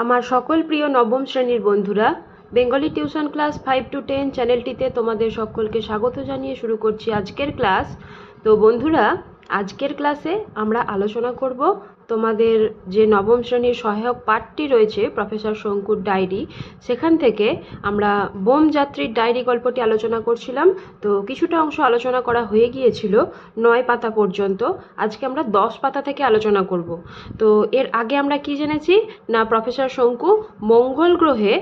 আমার সকল প্রিয় নবম শ্রেণির বন্ধুরা, Bengali tuition class five to ten চ্যানেলটিতে তোমাদের সকলকে স্বাগত জানিয়ে শুরু করছি আজকের ক্লাস। তো বন্ধুরা, আজকের ক্লাসে আমরা আলোচনা করব তোমাদের যে নবম শ্রেণির সহায়ক পাঠটি রয়েছে, প্রফেসর শঙ্কুর ডায়েরি, সেখান থেকে আমরা বোম যাত্রীর ডায়েরি গল্পটি আলোচনা করছিলাম। তো কিছুটা অংশ আলোচনা করা হয়ে গিয়েছিল, নয় পাতা পর্যন্ত। আজকে আমরা দশ পাতা থেকে আলোচনা করব। তো এর আগে আমরা কি জেনেছি? না, প্রফেসর শঙ্কু মঙ্গল গ্রহে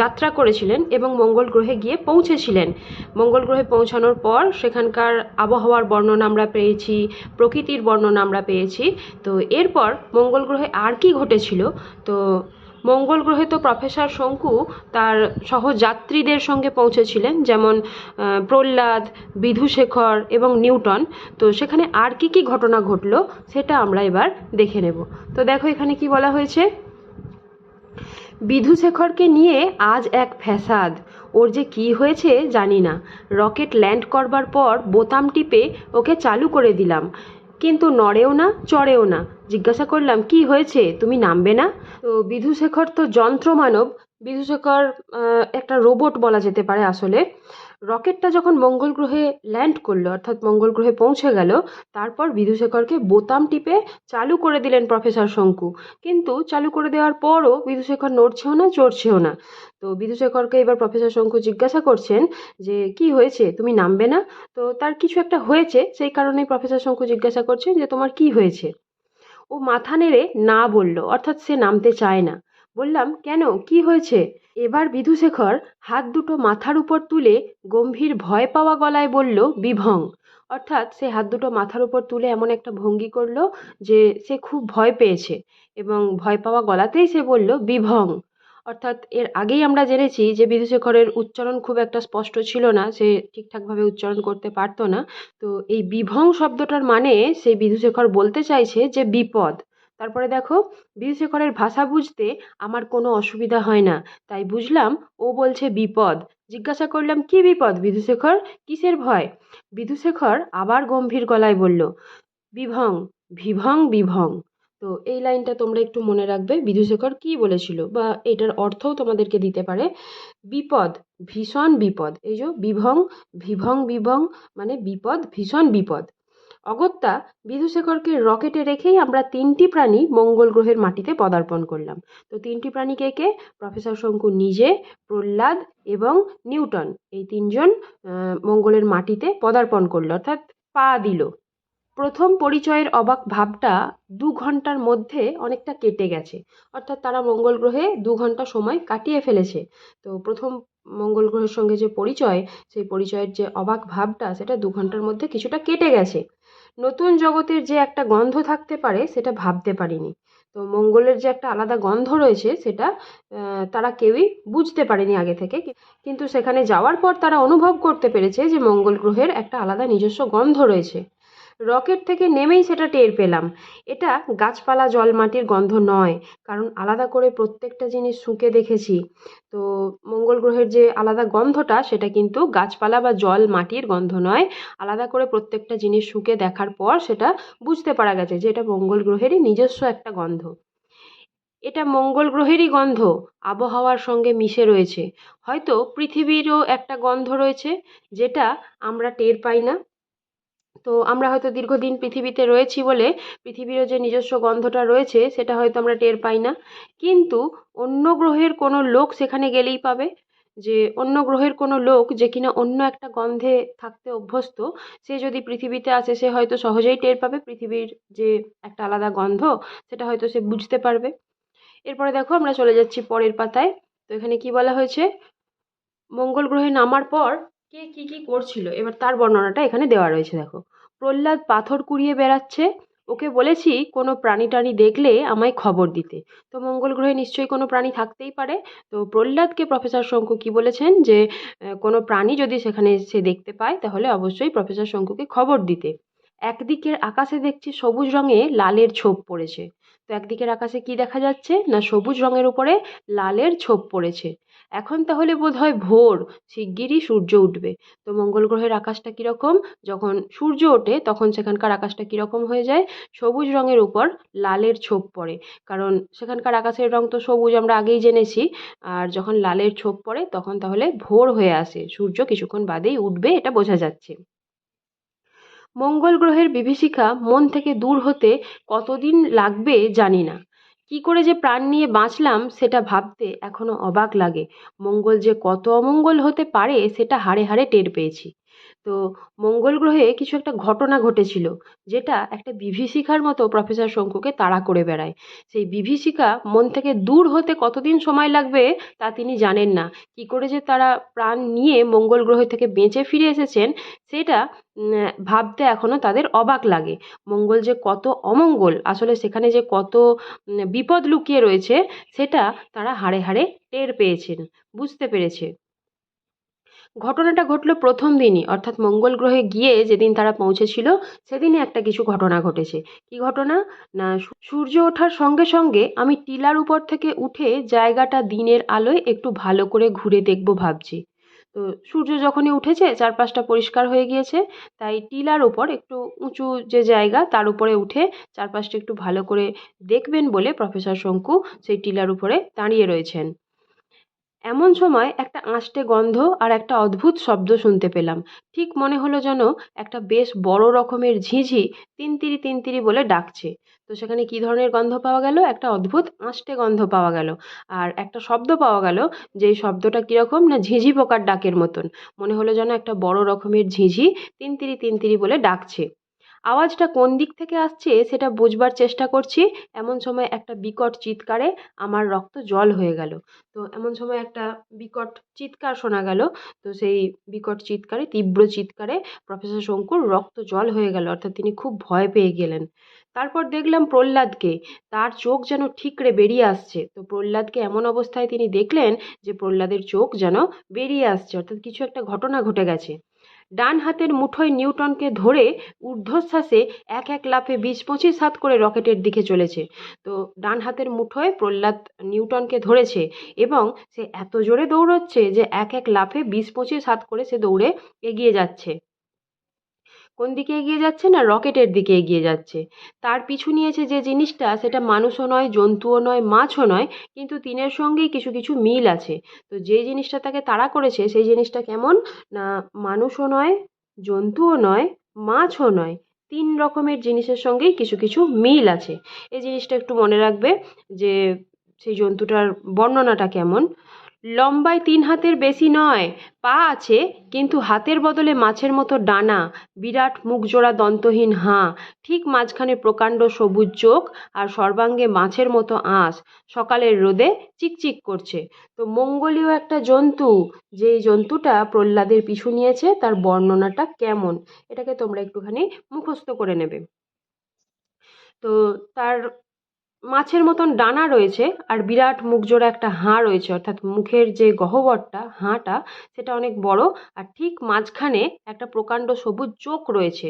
যাত্রা করেছিলেন এবং মঙ্গল গ্রহে গিয়ে পৌঁছেছিলেন। মঙ্গল গ্রহে পৌঁছানোর পর সেখানকার আবহাওয়ার বর্ণনা আমরা পেয়েছি, প্রকৃতির বর্ণনা আমরা পেয়েছি। তো এরপর মঙ্গল গ্রহে আর কি ঘটেছিল? তো মঙ্গল গ্রহে তো প্রফেসর শঙ্কু তার সহযাত্রীদের সঙ্গে পৌঁছেছিলেন, যেমন প্রহ্লাদ, বিধুশেখর এবং নিউটন। তো সেখানে আর কি কি ঘটনা ঘটলো সেটা আমরা এবার দেখে নেব। তো দেখো এখানে কি বলা হয়েছে? বিধুশেখরকে নিয়ে আজ এক ফ্যাসাদ। ওর যে কি হয়েছে জানি না। রকেট ল্যান্ড করবার পর বোতাম টিপে ওকে চালু করে দিলাম। কিন্তু নড়েও না, চড়েও না। জিজ্ঞাসা করলাম, কি হয়েছে? তুমি নামবে না? তো বিধুশেখর তো যন্ত্রমানব। বিধুশেখর একটা রোবট বলা যেতে পারে আসলে। রকেটটা যখন মঙ্গল গ্রহে ল্যান্ড করল, অর্থাৎ মঙ্গল গ্রহে পৌঁছে গেল, তারপর বিধুশেখরকে বোতাম টিপে চালু করে দিলেন প্রফেসর শঙ্কু। কিন্তু চালু করে দেওয়ার পরও বিধুশেখর নড়ছেও না, চড়ছেও না। তো বিধুশেখরকে এবার প্রফেসর শঙ্কু জিজ্ঞাসা করছেন যে, কি হয়েছে? তুমি নামবে না? তো তার কিছু একটা হয়েছে, সেই কারণেই প্রফেসর শঙ্কু জিজ্ঞাসা করছেন যে, তোমার কি হয়েছে? ও মাথা নেড়ে না বলল, অর্থাৎ সে নামতে চায় না। বললাম, কেন? কি হয়েছে? এবার বিধুশেখর হাত দুটো মাথার উপর তুলে গম্ভীর ভয় পাওয়া গলায় বলল, বিভং। অর্থাৎ সে হাত দুটো মাথার উপর তুলে এমন একটা ভঙ্গি করল যে সে খুব ভয় পেয়েছে এবং ভয় পাওয়া গলাতেই সে বলল, বিভং। অর্থাৎ এর আগেই আমরা জেনেছি যে বিধুশেখরের উচ্চারণ খুব একটা স্পষ্ট ছিল না, সে ঠিকঠাকভাবে উচ্চারণ করতে পারতো না। তো এই বিভং শব্দটার মানে সেই বিধুশেখর বলতে চাইছে যে বিপদ। তারপরে দেখো বিধুশেখরের ভাষা বুঝতে আমার কোনো অসুবিধা হয় না। তাই বুঝলাম, ও বলছে বিপদ। জিজ্ঞাসা করলাম, কি বিপদ বিধুশেখর কিসের ভয়? বিধুশেখর আবার গম্ভীর গলায় বলল, বিভং বিভং বিভং। তো এই লাইনটা তোমরা একটু মনে রাখবে বিধুশেখর কি বলেছিল বা এটার অর্থও তোমাদেরকে দিতে পারে। বিপদ, ভীষণ বিপদ। এই যে বিভং বিভং বিভং মানে বিপদ, ভীষণ বিপদ। অগত্যা বিধুশেখরকে রকেটে রেখেই আমরা তিনটি প্রাণী মঙ্গল গ্রহের মাটিতে পদার্পণ করলাম। তো তিনটি প্রাণী কে কে? প্রফেসর শঙ্কু নিজে, প্রহ্লাদ এবং নিউটন। এই তিনজন মঙ্গলের মাটিতে পদার্পণ করল, অর্থাৎ পা দিল। প্রথম পরিচয়ের অবাক ভাবটা দু ঘণ্টার মধ্যে অনেকটা কেটে গেছে। অর্থাৎ তারা মঙ্গল গ্রহে দু ঘণ্টা সময় কাটিয়ে ফেলেছে। তো প্রথম মঙ্গল গ্রহের সঙ্গে যে পরিচয়, সেই পরিচয়ের যে অবাক ভাবটা, সেটা দু ঘণ্টার মধ্যে কিছুটা কেটে গেছে। নতুন জগতের যে একটা গন্ধ থাকতে পারে, সেটা ভাবতে পারিনি। তো মঙ্গলের যে একটা আলাদা গন্ধ রয়েছে, সেটা তারা কেউই বুঝতে পারেনি আগে থেকে। কিন্তু সেখানে যাওয়ার পর তারা অনুভব করতে পেরেছে যে মঙ্গল গ্রহের একটা আলাদা নিজস্ব গন্ধ রয়েছে। রকেট থেকে নেমেই সেটা টের পেলাম। এটা গাছপালা জল মাটির গন্ধ নয়, কারণ আলাদা করে প্রত্যেকটা জিনিস শুঁকে দেখেছি। তো মঙ্গল গ্রহের যে আলাদা গন্ধটা, সেটা কিন্তু গাছপালা বা জল মাটির গন্ধ নয়। আলাদা করে প্রত্যেকটা জিনিস শুঁকে দেখার পর সেটা বুঝতে পারা গেছে যে এটা মঙ্গল গ্রহেরই নিজস্ব একটা গন্ধ। এটা মঙ্গল গ্রহেরই গন্ধ, আবহাওয়ার সঙ্গে মিশে রয়েছে। হয়তো পৃথিবীরও একটা গন্ধ রয়েছে, যেটা আমরা টের পাই না। তো আমরা হয়তো দীর্ঘদিন পৃথিবীতে রয়েছি বলে পৃথিবীরও যে নিজস্ব গন্ধটা রয়েছে, সেটা হয়তো আমরা টের পাই না। কিন্তু অন্য গ্রহের কোনো লোক সেখানে গেলেই পাবে যে অন্য গ্রহের কোনো লোক যে কিনা অন্য একটা গন্ধে থাকতে অভ্যস্ত, সে যদি পৃথিবীতে আসে, সে হয়তো সহজেই টের পাবে পৃথিবীর যে একটা আলাদা গন্ধ, সেটা হয়তো সে বুঝতে পারবে। এরপরে দেখো আমরা চলে যাচ্ছি পরের পাতায়। তো এখানে কি বলা হয়েছে? মঙ্গল গ্রহে নামার পর কে কি কি করছিল? এবার তার বর্ণনাটা এখানে দেওয়া রয়েছে, দেখো। প্রহ্লাদ পাথর কুড়িয়ে বেড়াচ্ছে। ওকে বলেছি, কোনো প্রাণী টাণী দেখলে আমায় খবর দিতে। তো মঙ্গল গ্রহে নিশ্চয়ই কোনো প্রাণী থাকতেই পারে। তো প্রহ্লাদকে প্রফেসর শঙ্কু কি বলেছেন? যে কোনো প্রাণী যদি সেখানে সে দেখতে পায়, তাহলে অবশ্যই প্রফেসর শঙ্কুকে খবর দিতে। একদিকের আকাশে দেখছি সবুজ রঙে লালের ছোপ পড়েছে। তো একদিকের আকাশে কি দেখা যাচ্ছে? না সবুজ রঙের উপরে লালের ছোপ পড়েছে। এখন তাহলে বোধহয় ভোর, শিগগিরই সূর্য উঠবে। তো মঙ্গল গ্রহের আকাশটা কীরকম? যখন সূর্য ওঠে, তখন সেখানকার আকাশটা কীরকম হয়ে যায়? সবুজ রঙের উপর লালের ছোপ পড়ে। কারণ সেখানকার আকাশের রং তো সবুজ, আমরা আগেই জেনেছি। আর যখন লালের ছোপ পড়ে, তখন তাহলে ভোর হয়ে আসে। সূর্য কিছুক্ষণ বাদেই উঠবে, এটা বোঝা যাচ্ছে। মঙ্গল গ্রহের বিভীষিকা মন থেকে দূর হতে কতদিন লাগবে জানি না। কী করে যে প্রাণ নিয়ে বাঁচলাম সেটা ভাবতে এখনও অবাক লাগে। মঙ্গল যে কত অমঙ্গল হতে পারে, সেটা হাড়ে হাড়ে টের পেয়েছি। তো মঙ্গল গ্রহে কিছু একটা ঘটনা ঘটেছিল, যেটা একটা বিভীষিকার মতো প্রফেসর শঙ্কুকে তাড়া করে বেড়ায়। সেই বিভীষিকা মন থেকে দূর হতে কতদিন সময় লাগবে তা তিনি জানেন না। কি করে যে তারা প্রাণ নিয়ে মঙ্গল গ্রহ থেকে বেঁচে ফিরে এসেছেন, সেটা ভাবতে এখনও তাদের অবাক লাগে। মঙ্গল যে কত অমঙ্গল, আসলে সেখানে যে কত বিপদ লুকিয়ে রয়েছে, সেটা তারা হাড়ে হাড়ে টের পেয়েছেন, বুঝতে পেরেছে। ঘটনাটা ঘটলো প্রথম দিনই, অর্থাৎ মঙ্গল গ্রহে গিয়ে যেদিন তারা পৌঁছেছিল, সেদিনই একটা কিছু ঘটনা ঘটেছে। কী ঘটনা? না সূর্য ওঠার সঙ্গে সঙ্গে আমি টিলার উপর থেকে উঠে জায়গাটা দিনের আলোয় একটু ভালো করে ঘুরে দেখব ভাবছি। তো সূর্য যখনই উঠেছে, চারপাশটা পরিষ্কার হয়ে গিয়েছে, তাই টিলার উপর একটু উঁচু যে জায়গা, তার উপরে উঠে চারপাশটা একটু ভালো করে দেখবেন বলে প্রফেসর শঙ্কু সেই টিলার উপরে দাঁড়িয়ে রয়েছেন। এমন সময় একটা আঁশটে গন্ধ আর একটা অদ্ভুত শব্দ শুনতে পেলাম। ঠিক মনে হলো যেন একটা বেশ বড় রকমের ঝিঁঝি তিনতিরি তিনতিরি বলে ডাকছে। তো সেখানে কী ধরনের গন্ধ পাওয়া গেল? একটা অদ্ভুত আঁশটে গন্ধ পাওয়া গেল। আর একটা শব্দ পাওয়া গেল যেই শব্দটা কীরকম না ঝিঁঝি পোকার ডাকের মতন। মনে হলো যেন একটা বড় রকমের ঝিঁঝি তিনতিরি তিনতিরি বলে ডাকছে। আওয়াজটা কোন দিক থেকে আসছে সেটা বুঝবার চেষ্টা করছি। এমন সময় একটা বিকট চিৎকারে আমার রক্ত জল হয়ে গেল। তো এমন সময় একটা বিকট চিৎকার শোনা গেল। তো সেই বিকট চিৎকারে, তীব্র চিৎকারে প্রফেসর শঙ্কুর রক্ত জল হয়ে গেল। অর্থাৎ তিনি খুব ভয় পেয়ে গেলেন। তারপর দেখলাম প্রহ্লাদকে। তার চোখ যেন ঠিকরে বেরিয়ে আসছে। তো প্রহ্লাদকে এমন অবস্থায় তিনি দেখলেন যে প্রহ্লাদের চোখ যেন বেরিয়ে আসছে। অর্থাৎ কিছু একটা ঘটনা ঘটে গেছে। ডান হাতের মুঠোয় নিউটনকে ধরে ঊর্ধ্বশ্বাসে এক এক লাফে বিশ পঁচিশ হাত করে রকেটের দিকে চলেছে। তো ডান হাতের মুঠোয় প্রহ্লাদ নিউটনকে ধরেছে এবং সে এত জোরে দৌড়চ্ছে যে এক এক লাফে বিশ পঁচিশ হাত করে সে দৌড়ে এগিয়ে যাচ্ছে। কোন দিকে এগিয়ে যাচ্ছে না রকেটের দিকে এগিয়ে যাচ্ছে। তার পিছু নিয়েছে যে জিনিসটা, সেটা মানুষও নয়, জন্তুও নয়, মাছও নয়, কিন্তু তিনের সঙ্গেই কিছু কিছু মিল আছে। তো যে জিনিসটা তাকে তাড়া করেছে, সেই জিনিসটা কেমন? না, মানুষও নয়, জন্তুও নয়, মাছও নয়, তিন রকমের জিনিসের সঙ্গেই কিছু কিছু মিল আছে। এই জিনিসটা একটু মনে রাখবে যে সেই জন্তুটার বর্ণনাটা কেমন? লম্বায় তিন হাতের বেশি নয়, পা আছে, কিন্তু হাতের বদলে মাছের মতো ডানা, বিরাট মুখজোড়া দন্তহীন হাঁ, ঠিক মাঝখানে প্রকাণ্ড সবুজ চোখ আর সর্বাঙ্গে মাছের মতো আঁশ। সকালের রোদে চিকচিক করছে। তো মঙ্গলীয় একটা জন্তু, যেই জন্তুটা প্রহ্লাদের পিছু নিয়েছে, তার বর্ণনাটা কেমন? এটাকে তোমরা একটুখানি মুখস্থ করে নেবে। তো তার মাছের মতন ডানা রয়েছে আর বিরাট মুখজোড়া একটা হাঁ রয়েছে, অর্থাৎ মুখের যে গহ্বরটা, হাঁটা, সেটা অনেক বড় আর ঠিক মাঝখানে একটা প্রকাণ্ড সবুজ চোখ রয়েছে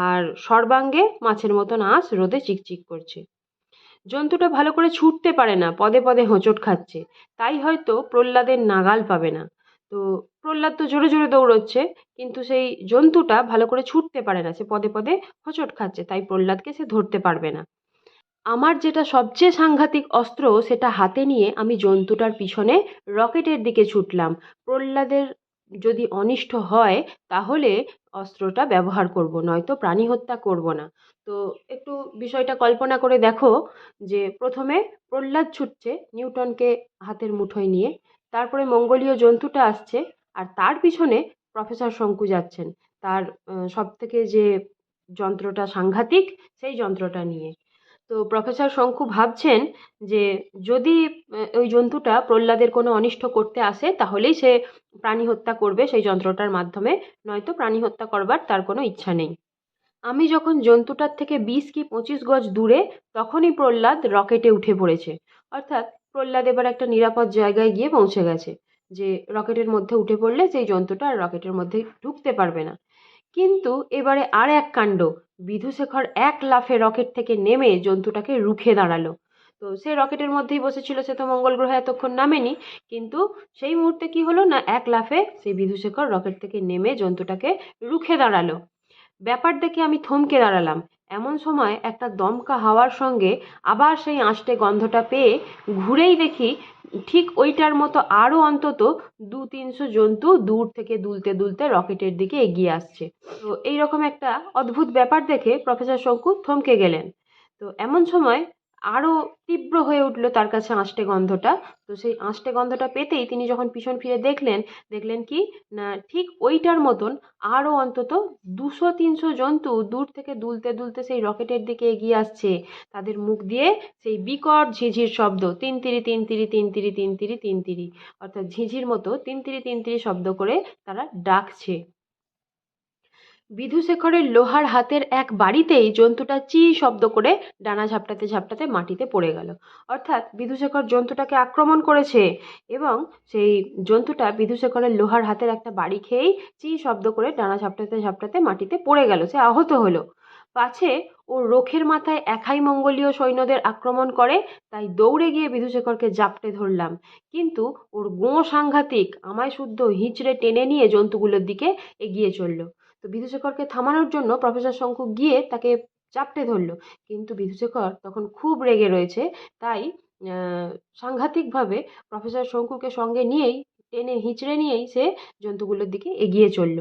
আর সর্বাঙ্গে মাছের মতন আঁশ রোদে চিকচিক করছে। জন্তুটা ভালো করে ছুটতে পারে না, পদে পদে হোঁচট খাচ্ছে, তাই হয়তো প্রহ্লাদের নাগাল পাবে না। তো প্রহ্লাদ তো জোরে জোরে দৌড়চ্ছে, কিন্তু সেই জন্তুটা ভালো করে ছুটতে পারে না, সে পদে পদে হোঁচট খাচ্ছে, তাই প্রহ্লাদকে সে ধরতে পারবে না। আমার যেটা সবচেয়ে সাংঘাতিক অস্ত্র সেটা হাতে নিয়ে আমি জন্তুটার পিছনে রকেটের দিকে ছুটলাম। প্রহ্লাদের যদি অনিষ্ট হয়, তাহলে অস্ত্রটা ব্যবহার করব, নয়তো প্রাণী হত্যা করব না। তো একটু বিষয়টা কল্পনা করে দেখো যে প্রথমে প্রহ্লাদ ছুটছে নিউটনকে হাতের মুঠোয় নিয়ে, তারপরে মঙ্গলীয় জন্তুটা আসছে আর তার পিছনে প্রফেসর শঙ্কু যাচ্ছেন। তার সব থেকে যে যন্ত্রটা সাংঘাতিক, সেই যন্ত্রটা নিয়ে। তো প্রফেসর শঙ্কু ভাবছেন যে যদি ওই জন্তুটা প্রহ্লাদের কোনো অনিষ্ট করতে আসে, তাহলেই সে প্রাণী হত্যা করবে সেই যন্ত্রটার মাধ্যমে, নয়তো প্রাণী হত্যা করবার তার কোনো ইচ্ছা নেই। আমি যখন জন্তুটার থেকে বিশ কি পঁচিশ গজ দূরে, তখনই প্রহ্লাদ রকেটে উঠে পড়েছে। অর্থাৎ প্রহ্লাদ এবার একটা নিরাপদ জায়গায় গিয়ে পৌঁছে গেছে, যে রকেটের মধ্যে উঠে পড়লে সেই জন্তুটা আর রকেটের মধ্যে ঢুকতে পারবে না। কিন্তু এবারে আর এক কাণ্ড। বিধুশেখর এক লাফে রকেট থেকে নেমে জন্তুটাকে রুখে দাঁড়াল। তো সে রকেটের মধ্যেই বসেছিল, সে তো মঙ্গল গ্রহে এতক্ষণ নামেনি। কিন্তু সেই মুহূর্তে কি হলো না, এক লাফে সেই বিধুশেখর রকেট থেকে নেমে জন্তুটাকে রুখে দাঁড়াল। ব্যাপার দেখে আমি থমকে দাঁড়ালাম। এমন সময় একটা দমকা হাওয়ার সঙ্গে আবার সেই আঁশটে গন্ধটা পেয়ে ঘুরেই দেখি ঠিক ওইটার মতো আরও অন্তত দু তিনশো জন্তু দূর থেকে দুলতে দুলতে রকেটের দিকে এগিয়ে আসছে। তো এইরকম একটা অদ্ভুত ব্যাপার দেখে প্রফেসর শঙ্কু থমকে গেলেন। তো এমন সময় আরও তীব্র হয়ে উঠল তার কাছে আঁশটে গন্ধটা। তো সেই আঁশটে গন্ধটা পেতেই তিনি যখন পিছন ফিরে দেখলেন দেখলেন কি, না, ঠিক ওইটার মতন আরও অন্তত দুশো, তিনশো জন্তু দূর থেকে দুলতে দুলতে সেই রকেটের দিকে এগিয়ে আসছে। তাদের মুখ দিয়ে সেই বিকট ঝিঝির শব্দ, তিন, তিরি তিন তিরি তিন তিরি তিন তিরি তিন, তিরি, অর্থাৎ ঝিঝির মতো তিন, তিরি তিন, তিরি শব্দ করে তারা ডাকছে। বিধুশেখরের লোহার হাতের এক বাড়িতেই জন্তুটা চি শব্দ করে ডানা ঝাপটাতে ঝাপটাতে মাটিতে পড়ে গেল। অর্থাৎ বিধুশেখর জন্তুটাকে আক্রমণ করেছে এবং সেই জন্তুটা বিধুশেখরের লোহার হাতের একটা বাড়ি খেয়েই চি শব্দ করে ডানা ঝাপটাতে ঝাপটাতে মাটিতে পড়ে গেল, সে আহত হলো। পাছে ও রোখের মাথায় একাই মঙ্গোলীয় সৈন্যদের আক্রমণ করে, তাই দৌড়ে গিয়ে বিধুশেখরকে জাপটে ধরলাম। কিন্তু ওর গোঁ সাংঘাতিক, আমায় শুদ্ধ হিঁচড়ে টেনে নিয়ে জন্তুগুলোর দিকে এগিয়ে চলল। তো বিধুশেখরকে থামানোর জন্য প্রফেসর শঙ্কু গিয়ে তাকে চাপটে ধরলো। কিন্তু বিধুশেখর তখন খুব রেগে রয়েছে। তাই সাংঘাতিকভাবে প্রফেসর শঙ্কুকে সঙ্গে নিয়েই, টেনে হিঁচড়ে নিয়েই সে জন্তুগুলোর দিকে এগিয়ে চলল।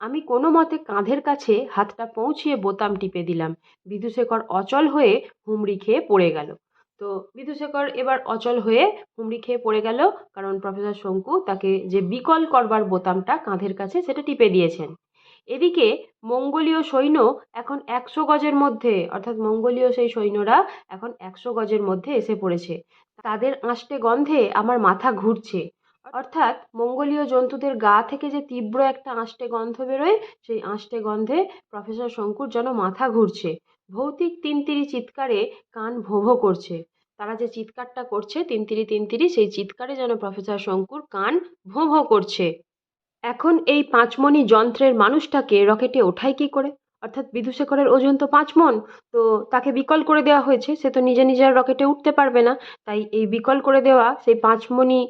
আমি কোনো মতে কাঁধের কাছে হাতটা পৌঁছিয়ে বোতাম টিপে দিলাম। বিধুশেখর অচল হয়ে হুমড়ি খেয়ে পড়ে গেল। তো বিধুশেখর এবার অচল হয়ে হুমড়ি খেয়ে পড়ে গেল, কারণ প্রফেসর শঙ্কু তাকে যে বিকল করবার বোতামটা কাঁধের কাছে সেটা টিপে দিয়েছেন। এদিকে মঙ্গোলীয় সৈন্য এখন একশো গজের মধ্যে, অর্থাৎ মঙ্গোলীয় সেই সৈন্যরা এখন একশো গজের মধ্যে এসে পড়েছে। তাদের আঁশটে গন্ধে আমার মাথা ঘুরছে। অর্থাৎ মঙ্গোলীয় জন্তুদের গা থেকে যে তীব্র একটা আঁশটে গন্ধ বেরোয়, সেই আঁশটে গন্ধে প্রফেসর শঙ্কুর যেন মাথা ঘুরছে। ভৌতিক তিনতিরি চিৎকারে কান ভোঁ ভোঁ করছে। তারা যে চিৎকারটা করছে, তিনতিরি তিনতিরি, সেই চিৎকারে যেন প্রফেসর শঙ্কুর কান ভোঁ ভোঁ করছে। এখন এই পাঁচমণি যন্ত্রের মানুষটাকে রকেটে ওঠায় কী করে? অর্থাৎ বিধুশেখরের ওজন তো পাঁচ মন তো তাকে বিকল করে দেওয়া হয়েছে, সে তো নিজে নিজে আর রকেটে উঠতে পারবে না। তাই এই বিকল করে দেওয়া সেই পাঁচমণি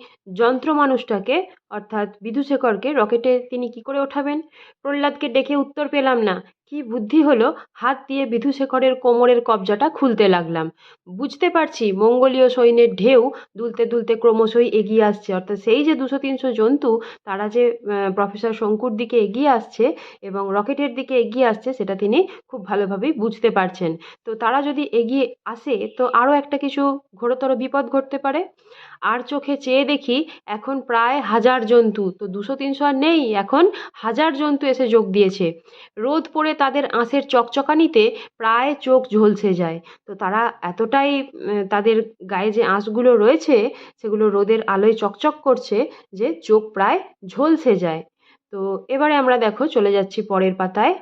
যন্ত্র মানুষটাকে, অর্থাৎ বিধুশেখরকে রকেটে তিনি কি করে ওঠাবেন? প্রহ্লাদকে ডেকে উত্তর পেলাম না। কি বুদ্ধি হলো? হাত দিয়ে বিধুশেখরের কোমরের কবজাটা খুলতে লাগলাম। বুঝতে পারছি, মঙ্গোলীয় সৈন্যের ঢেউ দুলতে দুলতে ক্রমশই এগিয়ে আসছে। অর্থাৎ সেই যে দুশো তিনশো জন্তু, তারা যে প্রফেসর শঙ্কুর দিকে এগিয়ে আসছে এবং রকেটের দিকে এগিয়ে আসছে, সেটা তিনি খুব ভালোভাবেই বুঝতে পারছেন। তো তারা যদি এগিয়ে আসে, তো আরও একটা কিছু ঘোরতর বিপদ ঘটতে পারে? আর চোখে চেয়ে দেখি এখন প্রায় হাজার জন্তু, তো দুশো তিনশো আর নেই, এখন হাজার জন্তু এসে যোগ দিয়েছে। রোদ পড়ে তাদের আঁশের চকচকানিতে প্রায় চোখ ঝলসে যায়। তো তারা এতটাই তাদের গায়ে যে আঁশগুলো রয়েছে, সেগুলো রোদের আলোয় চকচক করছে যে চোখ প্রায় ঝলসে যায়। তো এবারে আমরা দেখো, চলে যাচ্ছি পরের পাতায়।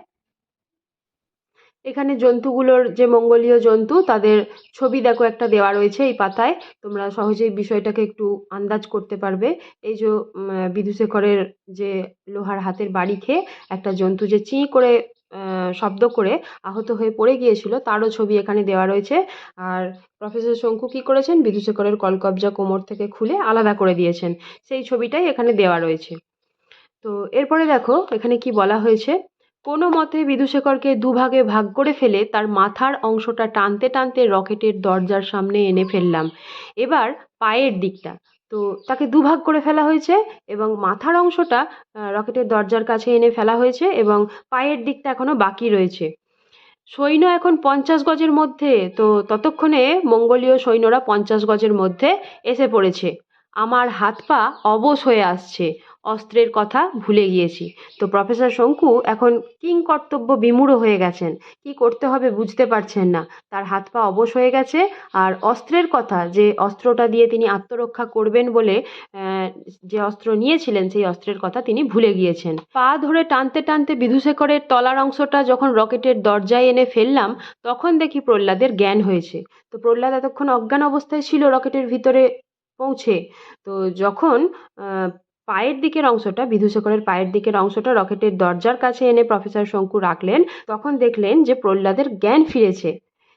এখানে জন্তুগুলোর যে মঙ্গলীয় জন্তু, তাদের ছবি দেখো একটা দেওয়া রয়েছে এই পাতায়। তোমরা সহজেই বিষয়টাকে একটু আন্দাজ করতে পারবে। এই যে বিধুশেখরের যে লোহার হাতের বাড়ি খেয়ে একটা জন্তু যে চিঁ করে শব্দ করে আহত হয়ে পড়ে গিয়েছিল, তারও ছবি এখানে দেওয়া রয়েছে। আর প্রফেসর শঙ্কু কী করেছেন? বিধুশেখরের কলকবজা কোমর থেকে খুলে আলাদা করে দিয়েছেন। সেই ছবিটাই এখানে দেওয়া রয়েছে। তো এরপরে দেখো, এখানে কি বলা হয়েছে? কোনো মতে বিধুশেখরকে দুভাগে ভাগ করে ফেলে তার মাথার অংশটা টানতে টানতে রকেটের দরজার সামনে এনে ফেললাম। এবার পায়ের দিকটা। তো তাকে দুভাগ করে ফেলা হয়েছে এবং মাথার অংশটা রকেটের দরজার কাছে এনে ফেলা হয়েছে এবং পায়ের দিকটা এখনও বাকি রয়েছে। সৈন্য এখন পঞ্চাশ গজের মধ্যে, তো ততক্ষণে মঙ্গোলীয় সৈন্যরা পঞ্চাশ গজের মধ্যে এসে পড়েছে। আমার হাত পা অবশ হয়ে আসছে। অস্ত্রের কথা ভুলে গিয়েছি। তো প্রফেসর শঙ্কু এখন কিং কর্তব্য বিমূঢ় হয়ে গেছেন। কি করতে হবে বুঝতে পারছেন না। তার হাত পা অবশ হয়ে গেছে আর অস্ত্রের কথা যে অস্ত্রটা দিয়ে তিনি আত্মরক্ষা করবেন বলে যে অস্ত্র নিয়েছিলেন সেই অস্ত্রের কথা তিনি ভুলে গিয়েছেন। পা ধরে টানতে টানতে বিধুশেখরের তলার অংশটা যখন রকেটের দরজায় এনে ফেললাম, তখন দেখি প্রহ্লাদের জ্ঞান হয়েছে। তো প্রহ্লাদ এতক্ষণ অজ্ঞান অবস্থায় ছিল রকেটের ভিতরে পৌঁছে। তো যখন পায়ের দিকের অংশটা বিধুশেখরের পায়ের দিকের অংশটা রকেটের দরজার কাছে এনে প্রফেসর শঙ্কু রাখলেন। তখন দেখলেন যে প্রহ্লাদের জ্ঞান ফিরেছে।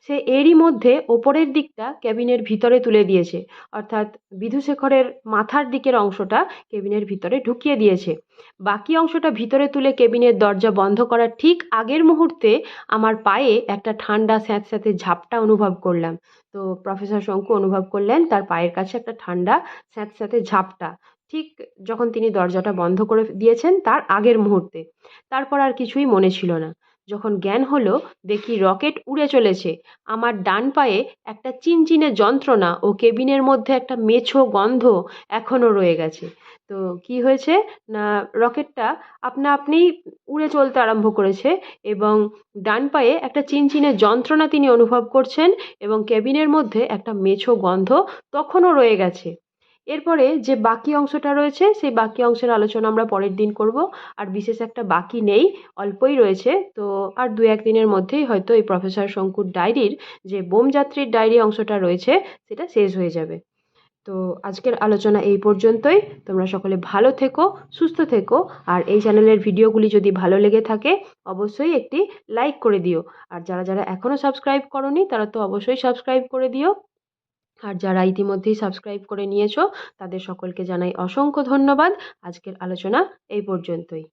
সে এরই মধ্যে ওপরের দিকটা কেবিনের ভিতরে তুলে দিয়েছে। অর্থাৎ বিধুশেখরের মাথার দিকের অংশটা কেবিনের ভিতরে ঢুকিয়ে দিয়েছে। বাকি অংশটা ভিতরে তুলে কেবিনের দরজা বন্ধ করার ঠিক আগের মুহূর্তে আমার পায়ে একটা ঠান্ডা স্যাঁতস্যাঁতে ঝাপটা অনুভব করলাম। তো প্রফেসর শঙ্কু অনুভব করলেন তার পায়ের কাছে একটা ঠান্ডা স্যাঁতস্যাঁতে ঝাপটা। ঠিক যখন তিনি দরজাটা বন্ধ করে দিয়েছেন তার আগের মুহূর্তে। তারপর আর কিছুই মনে ছিল না। যখন জ্ঞান হলো, দেখি রকেট উড়ে চলেছে। আমার ডান পায়ে একটা চিনচিনে যন্ত্রণা ও কেবিনের মধ্যে একটা মেছো গন্ধ এখনও রয়ে গেছে। তো কি হয়েছে? না, রকেটটা আপনা আপনি উড়ে চলতে আরম্ভ করেছে এবং ডান পায়ে একটা চিনচিনে যন্ত্রণা তিনি অনুভব করছেন এবং কেবিনের মধ্যে একটা মেছো গন্ধ তখনও রয়ে গেছে। এরপরে যে বাকি অংশটা রয়েছে, সেই বাকি অংশের আলোচনা আমরা পরের দিন করব। আর বিশেষ একটা বাকি নেই, অল্পই রয়েছে। তো আর দু এক দিনের মধ্যেই হয়তো এই প্রফেসর শঙ্কুর ডায়েরির যে বোমযাত্রীর ডায়েরি অংশটা রয়েছে, সেটা শেষ হয়ে যাবে। তো আজকের আলোচনা এই পর্যন্তই। তোমরা সকলে ভালো থেকো, সুস্থ থেকো। আর এই চ্যানেলের ভিডিওগুলি যদি ভালো লেগে থাকে, অবশ্যই একটি লাইক করে দিও। আর যারা যারা এখনও সাবস্ক্রাইব করনি, তারা তো অবশ্যই সাবস্ক্রাইব করে দিও। আর যারা ইতিমধ্যেই সাবস্ক্রাইব করে নিয়েছো, তাদের সকলকে জানাই অসংখ্য ধন্যবাদ। আজকের আলোচনা এই পর্যন্তই।